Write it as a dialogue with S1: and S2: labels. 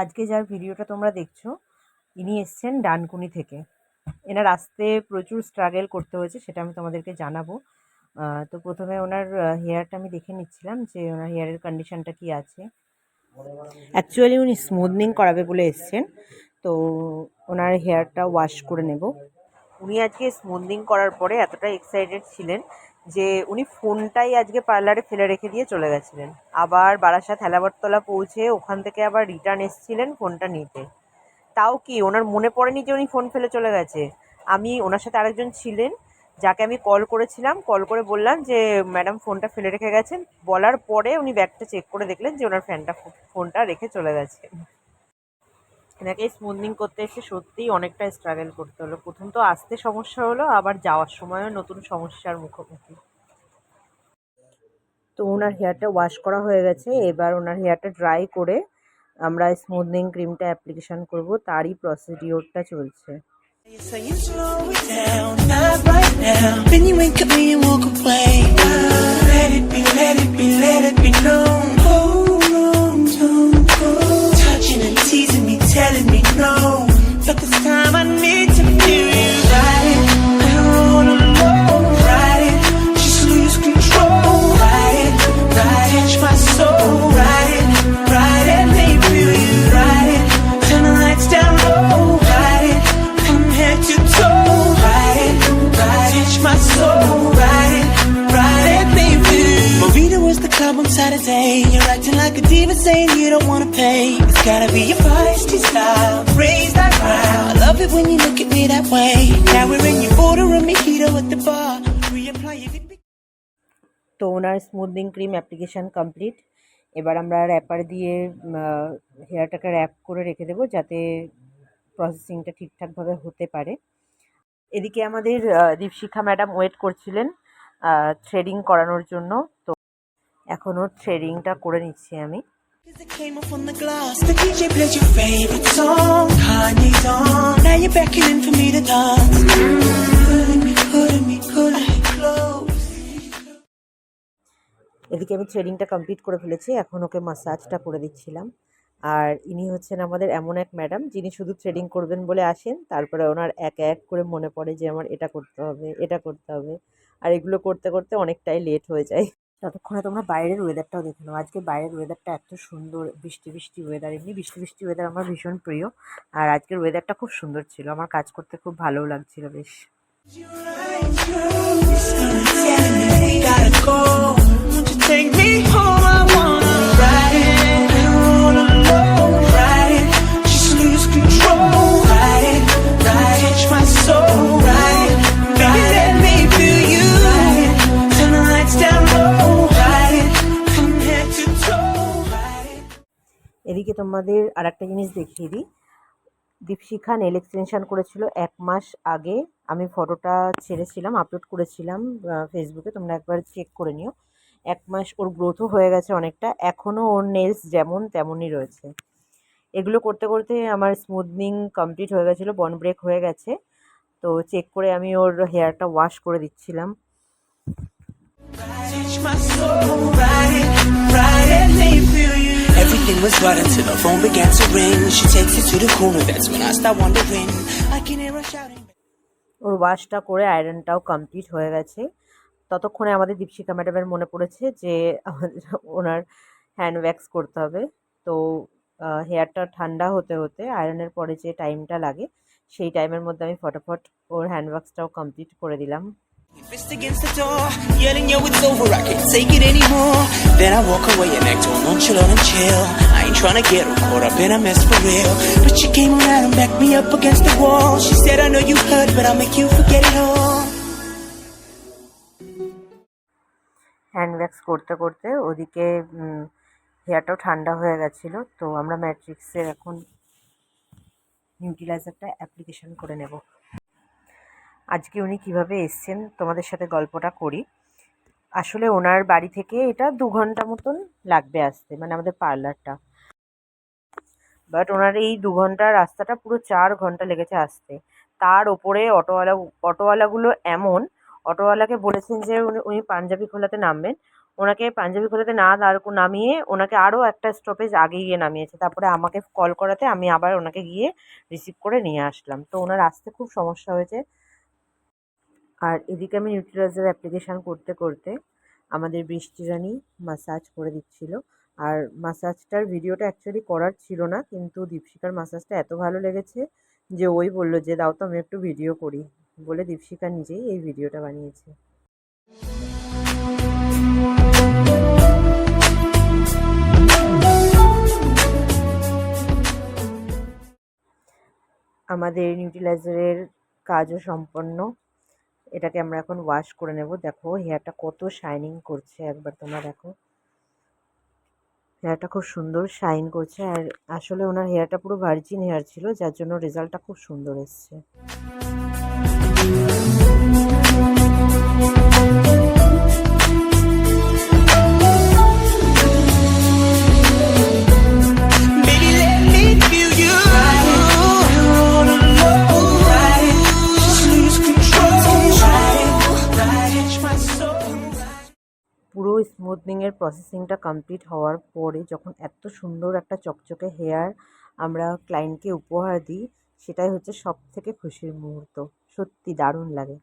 S1: আজকে যার ভিডিওটা তোমরা দেখছ, ইনি এসছেন ডানকুনি থেকে। এনার আসতে প্রচুর স্ট্রাগল করতে হয়েছে, সেটা আমি তোমাদেরকে জানাব। তো প্রথমে ওনার হেয়ারটা আমি দেখে নিচ্ছিলাম যে ওনার হেয়ারের কন্ডিশনটা কি আছে। অ্যাকচুয়ালি উনি স্মুথনিং করাবে বলে এসছেন, তো ওনার হেয়ারটা ওয়াশ করে নেব। উনি আজকে স্মুথনিং করার পরে এতটা এক্সাইটেড ছিলেন যে উনি ফোনটাই আজকে পার্লারে ফেলে রেখে দিয়ে চলে গেছিলেন। আবার বারাসাত হেলাবরতলা পৌঁছে ওখান থেকে আবার রিটার্ন এসছিলেন ফোনটা নিতে। তাও কি, ওনার মনে পড়েনি যে উনি ফোন ফেলে চলে গেছে? আমি ওনার সাথে আরেকজন ছিলেন, যাকে আমি কল করেছিলাম, কল করে বললাম যে, ম্যাডাম, ফোনটা ফেলে রেখে গেছেন। বলার পরে উনি ব্যাগটা চেক করে দেখলেন যে ওনার ফ্যানটা, ফোনটা রেখে চলে গেছে। এনাকে স্মুথনিং করতে এসে সত্যিই অনেকটা স্ট্রাগল করতে হলো। প্রথম তো আসতে সমস্যা হলো আবার যাওয়ার সময়ও নতুন সমস্যার মুখোমুখি। তো ওনার হেয়ারটা ওয়াশ করা হয়ে গেছে। এবার ওনার হেয়ারটা ড্রাই করে আমরা স্মুথনিং ক্রিমটা অ্যাপ্লিকেশন করব। তারই প্রসিডিওরটা চলছে.
S2: Let it be, let it be, let it be known. Saturday. You're acting like a diva saying you don't wanna pay. It's gotta be your feisty style. Raise that crowd. I love it when you look at me that way. Now we're in your order of mojito at the bar. Reapply your good
S1: তো ওনার smoothening cream application complete এবার আমরা wrapper দিয়ে হেয়ারটাকে rap করে রেখে দেবো যাতে প্রসেসিংটা ঠিকঠাকভাবে হতে পারে এদিকে আমাদের দীপশিখা ম্যাডাম ওয়েট করছিলেন থ্রেডিং করানোর জন্য তো এখনও থ্রেডিংটা করে নিচ্ছি আমি. এদিকে আমি থ্রেডিংটা কমপ্লিট করে ফেলেছি এখন ওকে মাসাজটা করে দিচ্ছিলাম। আর ইনি হচ্ছেন আমাদের এমন এক ম্যাডাম যিনি শুধু থ্রেডিং করবেন বলে আসেন তারপরে ওনার এক এক করে মনে পড়ে যে আমার এটা করতে হবে এটা করতে হবে। আর এগুলো করতে করতে অনেকটাই লেট হয়ে যায়। ততক্ষণে তোমরা বাইরের ওয়েদারটাও দেখে নাও। আজকে বাইরের ওয়েদারটা এত সুন্দর, বৃষ্টি বৃষ্টি ওয়েদার এমনি বৃষ্টি বৃষ্টি ওয়েদার আমার ভীষণ প্রিয়। আর আজকের ওয়েদারটা খুব সুন্দর ছিল। আমার কাজ করতে খুব ভালোও লাগছিল বেশ। তোমাদের আর একটা জিনিস দেখিয়ে দিই। দীপশিখা নেল এক্সটেনশন করেছিল এক মাস আগে। আমি ফটোটা ছেড়েছিলাম আপলোড করেছিলাম ফেসবুকে তোমরা একবার চেক করে নিও। এক মাস ওর গ্রোথও হয়ে গেছে অনেকটা। এখনও ওর নেলস যেমন তেমনই রয়েছে। এগুলো করতে করতে আমার স্মুথনিং কমপ্লিট হয়ে গেছিল বন ব্রেক হয়ে গেছে। তো চেক করে আমি ওর হেয়ারটা ওয়াশ করে দিচ্ছিলাম।
S2: Everything was right until the phone began to ring. She takes it to the corner, that's when I start wondering. I can hear her shouting.
S1: ওর ওয়াশটা করে আয়রনটাও কমপ্লিট হয়ে গেছে ততক্ষণে আমাদের দীপশিকা ম্যাডামের মনে পড়েছে যে আমাদের ওনার হ্যান্ড ওয়্যাক্স করতে হবে তো হেয়ারটা ঠান্ডা হতে হতে আয়রনের পরে যে টাইমটা লাগে সেই টাইমের মধ্যে আমি ফটাফট ওর হ্যান্ড ওয়্যাক্সটাও কমপ্লিট করে দিলাম
S2: Fist against the door, yelling, yo, it's over, I can't take it anymore. Then I walk away and act all nonchalant and chill. Ain't tryna get her caught up in a mess for real. But she came around and backed me up against the wall. She said, I know you hurt, but I'll make you forget it all.
S1: Hand wax করতে করতে ওদিকে হেয়ারটাও ঠান্ডা হয়ে গেছিল তো আমরা ম্যাট্রিক্সের এখন নিউট্রিলাইজারটা অ্যাপ্লিকেশন করে নেব আজকে উনি কীভাবে এসছেন তোমাদের সাথে গল্পটা করি আসলে ওনার বাড়ি থেকে এটা দু ঘণ্টা মতন লাগবে আসতে মানে আমাদের পার্লারটা বাট ওনার এই দু ঘণ্টার রাস্তাটা পুরো চার ঘণ্টা লেগেছে আসতে। তার ওপরে অটোওয়ালা, অটোওয়ালাগুলো এমন, অটোওয়ালাকে বলেছেন যে উনি উনি পাঞ্জাবি খোলাতে নামবেন। ওনাকে পাঞ্জাবি খোলাতে না দাঁড় নামিয়ে ওনাকে আরও একটা স্টপেজ আগে গিয়ে নামিয়েছে। তারপরে আমাকে কল করাতে আমি আবার ওনাকে গিয়ে রিসিভ করে নিয়ে আসলাম। তো ওনার আসতে খুব সমস্যা হয়েছে। আর এদিকে আমি নিউট্রিলাইজার অ্যাপ্লিকেশান করতে করতে আমাদের বৃষ্টি রানী মাসাজ করে দিচ্ছিল। আর মাসাজটার ভিডিওটা অ্যাকচুয়ালি করার ছিল না, কিন্তু দীপশিকার মাসাজটা এত ভালো লেগেছে যে ওই বলল যে, দাও তো আমি একটু ভিডিও করি। বলে দীপশিকা নিজেই এই ভিডিওটা বানিয়েছে। আমাদের নিউট্রিলাইজারের কাজও সম্পন্ন। এটাকে আমরা এখন ওয়াশ করে নেব। দেখো হেয়ারটা কত শাইনিং করছে। একবার তোমরা দেখো। হেয়ারটা খুব সুন্দর শাইন করছে। আর আসলে ওনার হেয়ারটা পুরো ভার্জিন হেয়ার ছিল, যার জন্য রেজাল্টটা খুব সুন্দর এসছে। পুরো স্মুথনিংয়ের প্রসেসিংটা কমপ্লিট হওয়ার পরে যখন এত সুন্দর একটা চকচকে হেয়ার আমরা ক্লায়েন্টকে উপহার দিই, সেটাই হচ্ছে সব থেকে খুশির মুহূর্ত। সত্যি দারুণ লাগে।